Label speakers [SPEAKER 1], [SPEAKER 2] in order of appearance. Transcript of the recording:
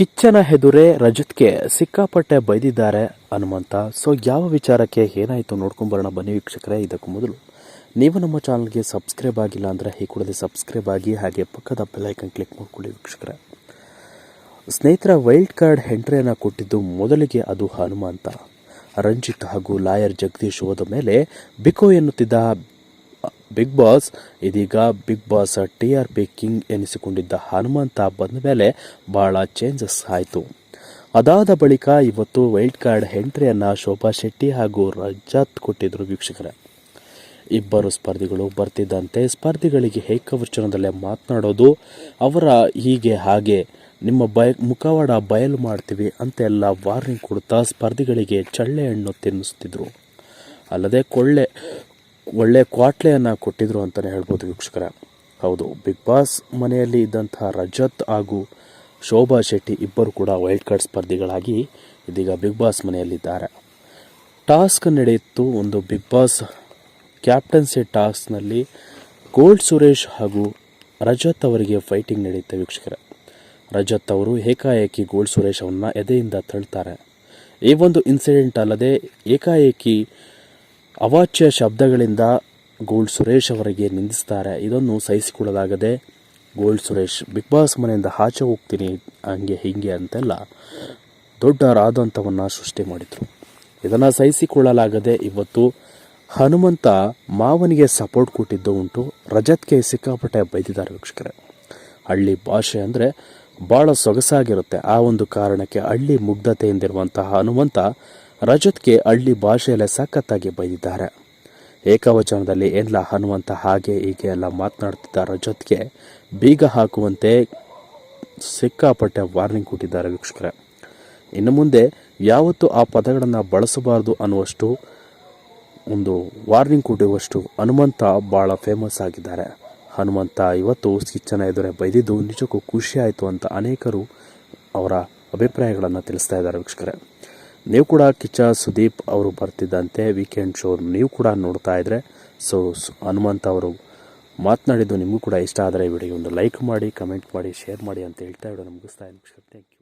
[SPEAKER 1] ಕಿಚ್ಚನ ಹೆದುರೆ ರಜತ್ಗೆ ಸಿಕ್ಕಾಪಟ್ಟೆ ಬೈದಿದ್ದಾರೆ ಹನುಮಂತ. ಸೊ ಯಾವ ವಿಚಾರಕ್ಕೆ ಏನಾಯಿತು ನೋಡ್ಕೊಂಬರೋಣ ಬನ್ನಿ ವೀಕ್ಷಕರೇ, ಇದಕ್ಕೂ ಮೊದಲು. ನೀವು ನಮ್ಮ ಚಾನಲ್ಗೆ ಸಬ್ಸ್ಕ್ರೈಬ್ ಆಗಿಲ್ಲ ಅಂದರೆ ಈ ಕೂಡಲೇ ಸಬ್ಸ್ಕ್ರೈಬ್ ಆಗಿ ಹಾಗೆ ಪಕ್ಕದ ಬೆಲ್ಲೈಕನ್ ಕ್ಲಿಕ್ ಮಾಡ್ಕೊಳ್ಳಿ ವೀಕ್ಷಕರೇ. ಸ್ನೇಹಿತರ, ವೈಲ್ಡ್ ಕಾರ್ಡ್ ಎಂಟ್ರಿಯನ್ನು ಕೊಟ್ಟಿದ್ದು ಮೊದಲಿಗೆ ಅದು ಹನುಮಂತ. ರಂಜಿತ್ ಹಾಗೂ ಲಾಯರ್ ಜಗದೀಶ್ ಹೋದ ಮೇಲೆ ಬಿಕೋ ಎನ್ನುತ್ತಿದ್ದ ಬಿಗ್ ಬಾಸ್ ಇದೀಗ Big Boss T R P king ಎನಿಸಿಕೊಂಡಿದ್ದ Hanumantha ಬಂದ ಮೇಲೆ ಬಹಳ ಚೇಂಜಸ್ ಆಯಿತು. ಅದಾದ ಬಳಿಕ ಇವತ್ತು ವೈಲ್ಡ್ ಕಾರ್ಡ್ ಎಂಟ್ರಿಯನ್ನು ಶೋಭಾ ಶೆಟ್ಟಿ ಹಾಗೂ ರಜತ್ ಕೊಟ್ಟಿದ್ದರು ವೀಕ್ಷಕರೇ. ಇಬ್ಬರು ಸ್ಪರ್ಧಿಗಳು ಬರ್ತಿದ್ದಂತೆ ಸ್ಪರ್ಧಿಗಳಿಗೆ ಏಕವಚನದಲ್ಲೇ ಮಾತನಾಡೋದು, ಅವರ ಹೀಗೆ ಹಾಗೆ ನಿಮ್ಮ ಬಯ ಮುಖವಾಡ ಬಯಲು ಮಾಡ್ತೀವಿ ಅಂತೆಲ್ಲ ವಾರ್ನಿಂಗ್ ಕೊಡ್ತಾ ಸ್ಪರ್ಧಿಗಳಿಗೆ ಚಳ್ಳೆ ಹಣ್ಣು ತಿನ್ನಿಸ್ತಿದ್ರು. ಅಲ್ಲದೆ ಕೊಳ್ಳೆ ಒಳ್ಳೆ ಕ್ವಾಟ್ಲೆಯನ್ನು ಕೊಟ್ಟಿದ್ರು ಅಂತಲೇ ಹೇಳ್ಬೋದು ವೀಕ್ಷಕರ. ಹೌದು ಬಿಗ್ ಬಾಸ್ ಮನೆಯಲ್ಲಿ ಇದ್ದಂಥ ರಜತ್ ಹಾಗೂ ಶೋಭಾ ಶೆಟ್ಟಿ ಇಬ್ಬರು ಕೂಡ ವೈಲ್ಡ್ ಕಾರ್ಡ್ ಸ್ಪರ್ಧಿಗಳಾಗಿ ಇದೀಗ ಬಿಗ್ ಬಾಸ್ ಮನೆಯಲ್ಲಿದ್ದಾರೆ. ಟಾಸ್ಕ್ ನಡೆಯಿತು ಒಂದು ಬಿಗ್ ಬಾಸ್ ಕ್ಯಾಪ್ಟನ್ಸಿ ಟಾಸ್ಕ್ನಲ್ಲಿ ಗೋಲ್ಡ್ ಸುರೇಶ್ ಹಾಗೂ ರಜತ್ ಅವರಿಗೆ ಫೈಟಿಂಗ್ ನಡೆಯುತ್ತೆ ವೀಕ್ಷಕರ. ರಜತ್ ಅವರು ಏಕಾಏಕಿ ಗೋಲ್ಡ್ ಸುರೇಶ್ ಅವನ್ನ ಎದೆಯಿಂದ ತಳ್ತಾರೆ. ಈ ಒಂದು ಇನ್ಸಿಡೆಂಟ್ ಅಲ್ಲದೆ ಏಕಾಏಕಿ ಅವಾಚ್ಯ ಶಬ್ದಗಳಿಂದ ಗೋಲ್ಡ್ ಸುರೇಶ್ ಅವರಿಗೆ ನಿಂದಿಸ್ತಾರೆ. ಇದನ್ನು ಸಹಿಸಿಕೊಳ್ಳಲಾಗದೆ ಗೋಲ್ಡ್ ಸುರೇಶ್, ಬಿಗ್ ಬಾಸ್ ಮನೆಯಿಂದ ಆಚೆ ಹೋಗ್ತೀನಿ, ಹಂಗೆ ಹೀಗೆ ಅಂತೆಲ್ಲ ದೊಡ್ಡ ರಾದಂತವನ್ನು ಸೃಷ್ಟಿ ಮಾಡಿದರು. ಇದನ್ನು ಸಹಿಸಿಕೊಳ್ಳಲಾಗದೆ ಇವತ್ತು ಹನುಮಂತ ಮಾವನಿಗೆ ಸಪೋರ್ಟ್ ಕೊಟ್ಟಿದ್ದು ಉಂಟು. ರಜತ್ಗೆ ಸಿಕ್ಕಾಪಟ್ಟೆ ಬೈದಿದ್ದಾರೆ ವೀಕ್ಷಕರೇ. ಹಳ್ಳಿ ಭಾಷೆ ಅಂದರೆ ಭಾಳ ಸೊಗಸಾಗಿರುತ್ತೆ. ಆ ಒಂದು ಕಾರಣಕ್ಕೆ ಹಳ್ಳಿ ಮುಗ್ಧತೆಯಿಂದಿರುವಂತಹ ಹನುಮಂತ ರಜತ್ಗೆ ಹಳ್ಳಿ ಭಾಷೆಯಲ್ಲೇ ಸಖತ್ತಾಗಿ ಬೈದಿದ್ದಾರೆ. ಏಕವಚನದಲ್ಲಿ ಎಲ್ಲ ಹನುಮಂತ ಹಾಗೆ ಹೀಗೆ ಎಲ್ಲ ಮಾತನಾಡ್ತಿದ್ದ ರಜತ್ಗೆ ಬೀಗ ಹಾಕುವಂತೆ ಸಿಕ್ಕಾಪಟ್ಟೆ ವಾರ್ನಿಂಗ್ ಕೊಟ್ಟಿದ್ದಾರೆ ವೀಕ್ಷಕರೇ. ಇನ್ನು ಮುಂದೆ ಯಾವತ್ತೂ ಆ ಪದಗಳನ್ನು ಬಳಸಬಾರದು ಅನ್ನುವಷ್ಟು ಒಂದು ವಾರ್ನಿಂಗ್ ಕೊಡುವಷ್ಟು ಹನುಮಂತ ಭಾಳ ಫೇಮಸ್ ಆಗಿದ್ದಾರೆ. ಹನುಮಂತ ಇವತ್ತು ಕಿಚ್ಚನ ಎದುರೇ ಬೈದಿದ್ದು ನಿಜಕ್ಕೂ ಖುಷಿ ಆಯಿತು ಅಂತ ಅನೇಕರು ಅವರ ಅಭಿಪ್ರಾಯಗಳನ್ನು ತಿಳಿಸ್ತಾ ಇದ್ದಾರೆ ವೀಕ್ಷಕರೇ. ನೀವು ಕೂಡ ಕಿಚ್ಚ ಸುದೀಪ್ ಅವರು ಬರ್ತಿದ್ದಂತೆ ವೀಕೆಂಡ್ ಶೋ ನೀವು ಕೂಡ ನೋಡ್ತಾ ಇದ್ರೆ. ಸೊ ಹನುಮಂತ ಅವರು ಮಾತನಾಡಿದ್ದು ನಿಮಗೂ ಕೂಡ ಇಷ್ಟ ಆದರೆ ವಿಡಿಯೋ ಒಂದು ಲೈಕ್ ಮಾಡಿ ಕಮೆಂಟ್ ಮಾಡಿ ಶೇರ್ ಮಾಡಿ ಅಂತ ಹೇಳ್ತಾ ಇವಿಡೋ ಮುಗಿಸ್ತಾ ಇದ್ದೀನಿ. Thank you